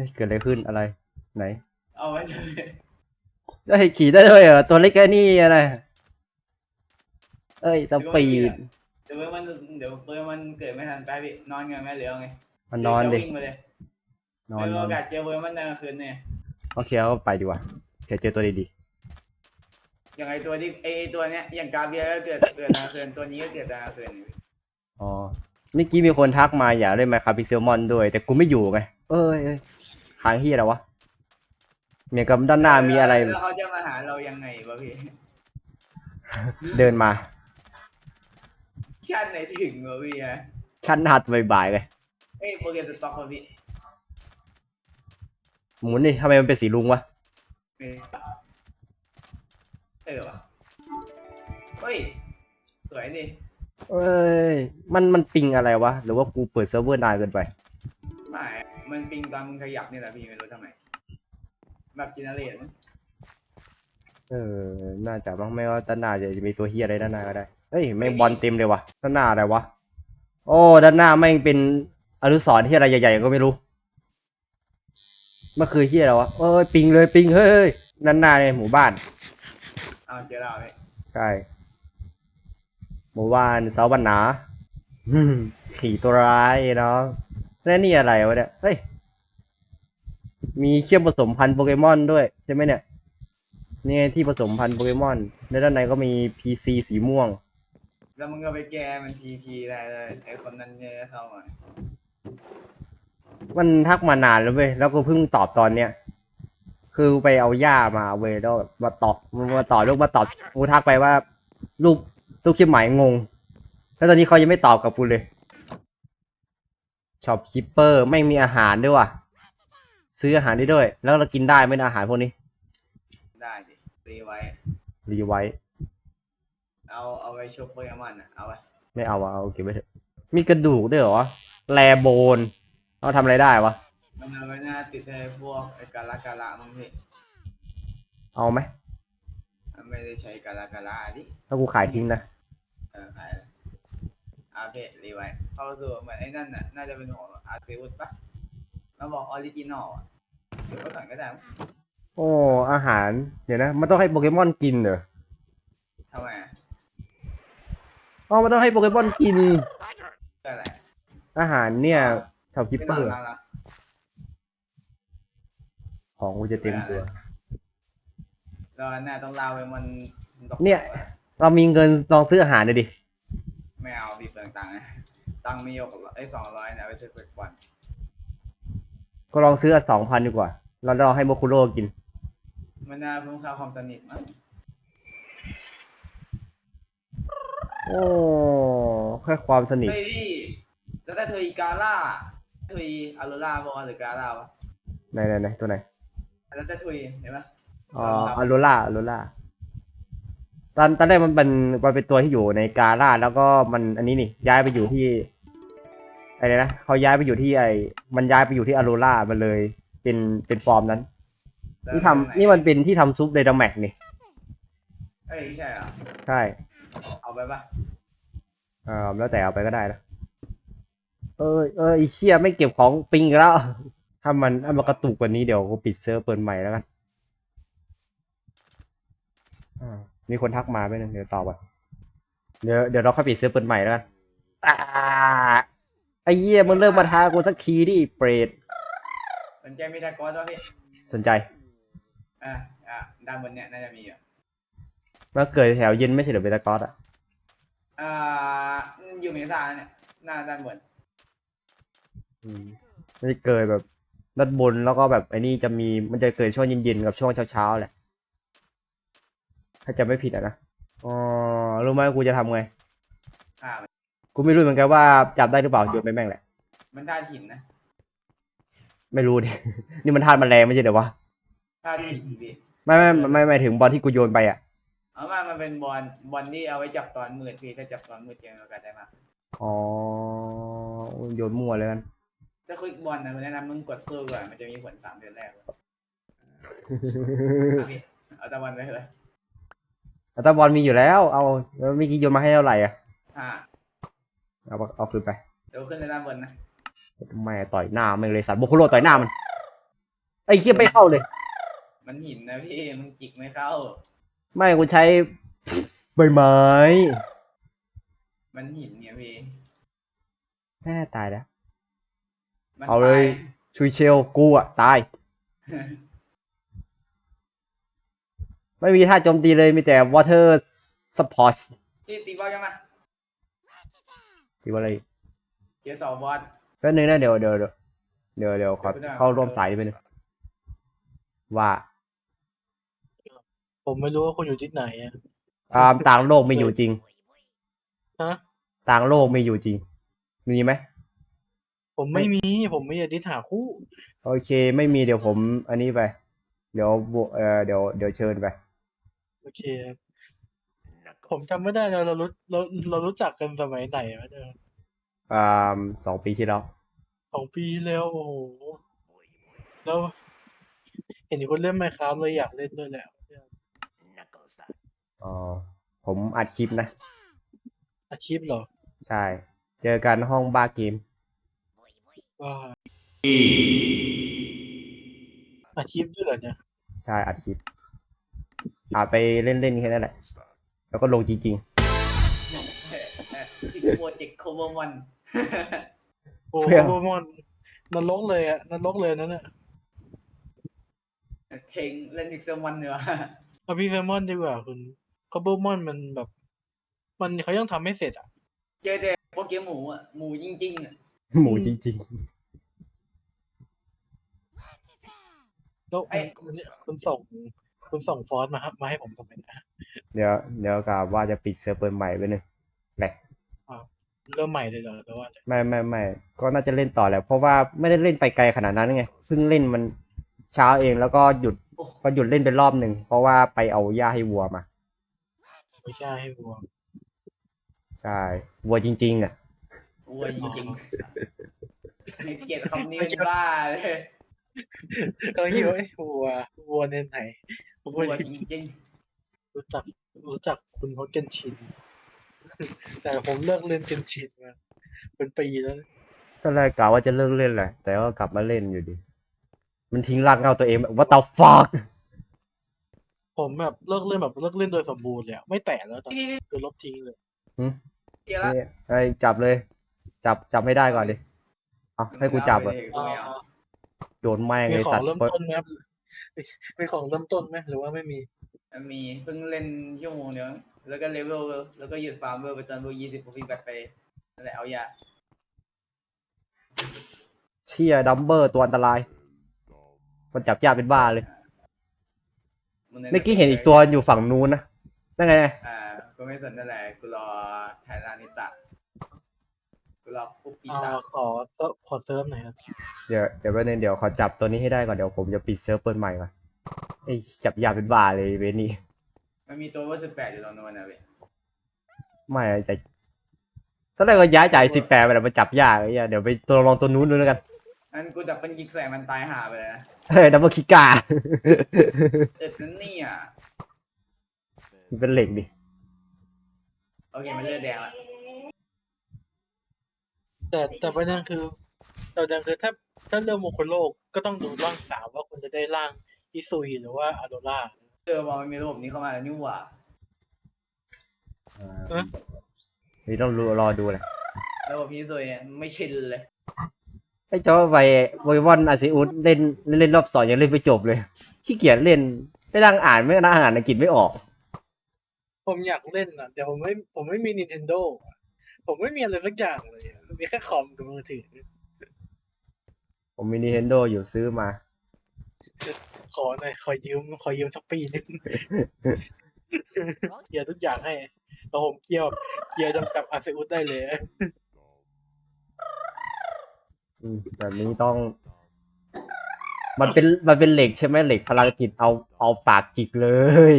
ฮ้ยเกิดอะไรขึ้นอะไร ไหนเอาไว้เลยเอ้ยขี่ได้ด้วยเหรอตัวเล็กแค่นี้อะไรเอ้ยสปีดเดี๋ยวเพื่อนมันเดี๋ยวเพื่อนมันเกิดไม่ทันไปพี่นอนกันไหมหรือเอาไงมันนอนดิจะวิ่งมาเลยนอนไม่มีนอโอนกาสเจอเพื่อนมันในกลางคืนเนี่ยโอเคเอาไปดีกว่าเดี๋ยวเจอตัวดีอย่างไอตัวที่ไอไอ้ตัวเนี้ยอย่างกาเบียก็เกิดเกิดในกลางคืนตัวนี้ก็เกิดในกลางคืนนี่พี่ๆอ๋อเมื่อกี้มีคนทักมาอยากเล่นไมค์ครับพิกเซลมอนด้วย แต่กูไม่อยู่ไง เอ้ย เอ้ยหางเฮียอะไรวะเมียกับด้านหน้ามีอะไร แล้วเขาจะมาหาเรายังไงวะพี่ เดินมาชาติไหนถึงวะพี่ฮะชั้นหัดบ่ายๆเลยเอ้ยโปรแกรมสต็อกวะพี่หมุนนี่ทำไมมันเป็นสีลุงวะเออเออวะเฮ้ยสวยดิเอ้ย มันมันปิงอะไรวะ หรือว่ากูเปิดเซิร์ฟเวอร์นานเกินไปไม่ มันปิงตอนมึงขยับนี่แหละพี่ไม่รู้ทำไม แบบจินเนอเรตเออ น่าจะบ้างไม่ว่าด้านหน้าจะมีตัวเฮียอะไรด้านหน้าก็ได้ เฮ้ย แม่งบอลเต็มเลยวะด้านหน้าอะไรวะ โอ้ ด้านหน้าแม่งเป็นอนุสรณ์ที่อะไรใหญ่ๆก็ไม่รู้มันคือเฮียอะไรวะเอ้ย ปิงเลยปิงเฮ้ยด้านหน้าในหมู่บ้านเอาเจอเราเลยใช่หมู่บ้านเสาบันหนาอืมขี่ตัวร้ายเนาะ แล้วนี่อะไรวะเนี่ย เฮ้ย มีเชื่อมผสมพันธุ์โปเกมอนด้วยใช่ไหมเนี่ย นี่ไงที่ผสมพันธุ์โปเกมอนในด้านในก็มี PC สีม่วง แล้วมึงก็ไปแก้มันทีพีได้เลยไอคนนั้นเนี่ยเข้ามามันทักมานานแล้วเว้ย แล้วก็เพิ่งตอบตอนเนี้ย คือไปเอาหญ้ามาเว้ยแล้วแบบมาตอบมาต่อลูกมาตอบกูทักไปว่า ลูกลูกชิบหมายงง แล้วตอนนี้เขายังไม่ตอบกับกูเลย ช็อปคิปเปอร์ไม่งมีอาหารด้วยว่ะ ซื้ออาหารได้ด้วย แล้วเรากินได้ไหมนะอาหารพวกนี้ ได้ดิตีไว้ รีไว้ เอาเอาไปชุบโปเกมอนอะ เอาไปไม่เอาอะเอาเก็บไว้เถอะ มีกระดูกด้วยเหรอ แลโบนเราทำอะไรได้วะ มันเอาไว้หน้าติดให้พวกไอกาลากาละมึงพี่เอาไหมมันไม่ได้ใช้กาลากาละดิ ถ้ากูขายทิ้งนะ เออขายเลยเอาเพจรีไว้เข้าสู่เหมือนไอ้นั่นน่ะ น่าจะเป็นของอาร์เซอุสปะมาบอกออริจินอลอะเดี๋ยวก็ก่อนก็ได้มั้งโอ้ อาหาร เดี๋ยวนะ มันต้องให้โปเกมอนกินเหรอทำไมอะอ๋อมันต้องให้โปเกมอนกิน ก็อะไรอาหารเนี่ยชาวคิปไม่เปต้อองร์ ล้างละของกูจะเต็มตัวแล้วหน้าต้องลาไว้มันตกเนี่ย เรามีเงินลองซื้ออาหารหน่อยดิ ไม่เอาบีบตังค์นะตังค์มีหกไอ้สองร้อยนะไปซื้อเปิดบอลก็ลองซื้อสองพันดีกว่าเราลองให้โมคุโร่กิน มันน่าเพิ่มค่าความสนิทมั้งโอ้แค่ความสนิทเฮ้ยพี่แล้วถ้าเธออีกาล่าเธออีอารูล่าบอกว่าหรือกาล่าวะไหนไหนไหนตัวไหนแล้วจะทุยเห็นปะอ๋ออโรล่าอโรล่า ตอนตอนแรกมันเป็นมันเป็นตัวที่อยู่ในกาล่าแล้วก็มันอันนี้นี่ย้ายไปอยู่ที่อะไรนะเขาย้ายไปอยู่ที่ไอมันย้ายไปอยู่ที่อโรล่ามันเลยเป็นเป็นฟอร์มนั้นแล้วนี่ทำนี่มันเป็นที่ทำซุปเดดาแม็กนี่เอ้ยใช่เหรอใช่เอาไปปะอ่าแล้วแต่เอาไปก็ได้นะเออเออไอเชี่ยไม่เก็บของปิงอีกแล้วถ้ามันถ้ามันกระตุกกว่านี้เดี๋ยวกูปิดเซิร์ฟเปิดใหม่แล้วกันอ่า มีคนทักมาไหมนะเดี๋ยวตอบก่อนเดี๋ยวเดี๋ยวเราค่อยปิดเซิร์ฟเปิดใหม่แล้วกันอ่าไอ้เหี้ยมึงเริ่มมาท้ากูสักทีดิเปรตสนใจมีตากอนวะพี่สนใจ อะอะด้านบนเนี้ยน่าจะมีอะมาเกิดแถวเย็นไม่ใช่เหรือเบตากอสอะอ่าอยู่เมษาเนี่ยหน้าด้านบนอืมไม่ได้เกิดแบบด้านบนแล้วก็แบบไอ้นี่จะมีมันจะเกิดช่วงเย็นๆกับช่วงเช้าๆแหละถ้าจะไม่ผิดอะนะอ๋อรู้ไหมกูจะทำไง อ่ากูไม่รู้เหมือนกันว่าจับได้หรือเปล่าโยนไปแม่งแหละ มันท่าถิ่นนะไม่รู้ดิ นี่มันทานแมลงไม่ใช่เดี๋ยววะท่าถิ่นพี่ไม่ไม่ไม่ไม่ไม่ถึงบอลที่กูโยนไปอะเอามามันเป็นบอลบอลที่เอาไว้จับตอนมืดพี่ถ้าจับตอนมืดเจอโอกาสได้มากอ๋อโยนมั่วเลยกันถ้าคลิกบอลนะมันแนะนำมึงกดสู้ก่อนมันจะมีผลสามเดือนแรกเลยอะพี่เอาตะวันไปเลย แต่ตาบอลมีอยู่แล้ว เอาแล้วเมื่อกี้โยนมาให้เท่าไหร่อะ อ่า เอาเอาคืนไปเดี๋ยวขึ้นไปด้านบนนะแม่ต่อยหน้ามันเลยสัตว์โบคุโรต่อยหน้ามัน ไอ้เคียไม่เข้าเลย มันหินนะพี่มึงจิกไม่เข้า ไม่กูใช้ใบไม้ มันหินเนี่ยพี่แน่ตายแล้ว มันเอาเลยตชุยเชลกูอะ ตาย ไม่มีท่าโจมตีเลยมีแต่ water support พี่ตีบอลกันมาที่ว่าอะไรเจอสองบอลแป๊บนึงนะเดี๋ยวเดี๋ยวเดี๋ยวเดี๋ยวเดี๋ยวขอเดี๋ยวไม่ได้เข้าร่วมสายไปหนึงว่า ผมไม่รู้ว่าคุณอยู่ที่ไหนอะอ่าต่างโลกมีอยู่จริง ฮะ ต่างโลกมีอยู่จริง มีไหม ผมไม่มี ผมไม่อยากดิหาคู่ โอเค ไม่มีเดี๋ยวผม อันนี้ไป เดี๋ยวบวเออเดี๋ยวเดี๋ยวเชิญไปโอ เคครับผมจำไม่ได้เราเรารู้เราเรารู้จักกันสมัยไหนวะเนี่ยอ่าสองปีที่แล้วสองปีที่แล้วโอ้โหแล้ว เห็นคุณเล่นไมครับเลยอยากเล่นด้วยแหละอ๋อผมอัดคลิปนะอาชีพเหรอ ใช่ เจอกันห้องบ้าเกมว่าอาชีพด้วยเหรอเนี่ย ใช่อัดคลิป อาไปเล่นๆแค่นั้นแหละ แล้วก็ลงจริงที่โปรเจกต์โคเวอร์มอนโอ้เพื่อโหมอนนรกเลยอะนรกเลยนั่นน่ะเทงเล่นอีกเซอร์มอนเนื้อเอาพี่เฟมอนดีกว่าคุณคาร์บมอนมันแบบ มันเขายังทำไม่เสร็จอะ เจอแต่โปเกมอนหมูอะหมูจริงๆอะๆ หมูจริง แล้วไอ้คุณคุณส่ง คุณส่งฟอนต์มาครับมาให้ผมทำไมนะๆเดี๋ยวเดี๋ยวกะว่าจะปิดเซิร์ฟเวอร์ใหม่ไปหนึ่งแหละเริ่มใหม่เลยเหรอแต่ว่าไม่ไม่ไม่ก็น่าจะเล่นต่อแหละเพราะว่าไม่ได้เล่นไปไกลขนาดนั้นไงซึ่งเล่นมันเช้าเองแล้วก็หยุดโอ้ก็หยุดเล่นไปรอบหนึ่งเพราะว่าไปเอาหญ้าให้วัวมาไม่ใช่ให้วัวใช่วัวจริงๆอะวัวจริงๆไม่เกลียดคำนี้เป็นบ้าเลยก็คิดว่าเอ้ยวัววัวเน้นไหน ผมวัวไม่จริงรู้จักรู้จักคุณฮอกเกนชิน แต่ผมเลิกเล่นเกนชินมาเป็นปีแล้วนะตอนแรกกะว่าจะเลิกเล่นแหละ แต่ก็กลับมาเล่นอยู่ดี มันทิ้งร่างเงาตัวเองแบบ what the fuck ผมแบบเลิกเล่นแบบเลิกเล่นโดยสมบูรณ์เลยอะไม่แตะแล้วตอนๆนี่นี้คือลบทิ้งเลยเจอแล้วนี่ไอ้จับเลย จับจับไม่ได้ก่อนดิเอาให้กูจับอะกูไม่เอาโยนแม่งมีไอขอสังตว์เริ่มต้นไหมครับ มีของเริ่มต้นไหมหรือว่าไม่มีมันมีเพิ่งเล่นชั่วโมงเดียวแล้วก็เลเวลแล้วก็หยุดฟาร์มเวลไปตอนเวลยี่สิบผมพี่แบตไปนั่นแหละเอายาเชี่ยดัมเบอร์ตัวอันตราย มันจับยากเป็นบ้าเลยเมื่อกี้เห็นอีกตัวอยู่ฝั่งนู้นนะนั่นไงอ่าก็ไม่สนนั่นแหละกูรอไทยรานิตะ กูรอปุ๊บปีอ่าตาขอขอเติมหน่อยครับ เดี๋ยวเดี๋ยวแป๊บนึงเดี๋ยวขอจับตัวนี้ให้ได้ก่อนเดี๋ยวผมจะปิดเซิร์ฟเปิดใหม่ก่อนไอ้จับยากเป็นบ้าเลยเวนี่มันมีตัวเวอร์สิบแปดอยู่ตรงนู้นนะเว้ยไม่อะจะตอนแรกก็ย้ายจากสิบแปดไปแล้วมาจับยากไอ้เหี้ยเดี๋ยวไปตัวลองตัวนู้นดูแล้วกันอันกูดับเป็นยิกใส่มันตายหาไปเลยนะเฮ้ยดับเบิลคิกาเอ็ดนั่นนี่อะมันเป็นเหล็กดิโอเคมันเลือดแดงละ แต่แต่ประเด็นคือแต่ประเด็นคือถ้าถ้าเรื่องมงคลโลกก็ต้องดูร่างสามว่าคุณจะได้ร่างอิซุยหรือว่าอาโดล่า เออมองมันมีระบบนี้เข้ามาแล้วนี่หว่าเอ๊ะนี่ต้องรอรอดูแหละระบบนี้สวยอะไม่ชินเลยไอ้เจ้าไปโวยอนอาซิอุสเล่นเล่นรอบสองยังเล่นไม่จบเลยขี้เกียจเล่นได้นั่งอ่านไม่นั่งอ่านอังกฤษไม่ออก ผมอยากเล่นอะแต่ผมไม่ผมไม่มี Nintendo อะผมไม่มีอะไรสักอย่างเลยอะ มีแค่คอมกับมือถือ ผมมี Nintendo อยู่ซื้อมา ขอหน่อยขอยืม ขอยืมสักปีหนึงเกียร์ทุกอย่างให้แล้วผมเกียร์แบบเกียร์จำจับอาเซอุสได้เลยอืมแบบนี้ต้อง มันเป็นมันเป็นเหล็กใช่ไหมเหล็กพลังจิตเอาเอาปากจิกเลย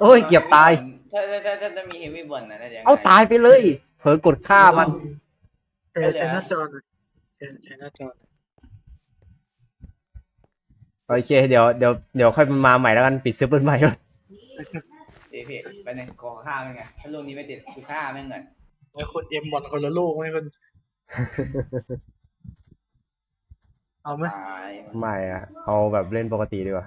โอ้ยเกือบตาย ถ้าถ้าถ้าถ้าจะมีเฮฟวี่บอลนะน่าจะยังไงเอาตายไปเลย เผลอกดฆ่ามัน เออใช้หน้าจอหน่อยใช้ใช้หน้าจอหน่อยโอเค เดี๋ยวเดี๋ยวเดี๋ยวค่อยมาใหม่แล้วกันปิดซื้อเปิดใหม่ก่อนเอยพี่ไปหนึ่งขอฆ่าแม่งไงถ้าลูกนี้ไม่ติดกูฆ่าแม่งก่อนแล้วคนเอ็มบอลคนละลูกไม่คนเอาไหมตายไม่อะเอาแบบเล่นปกติดีกว่า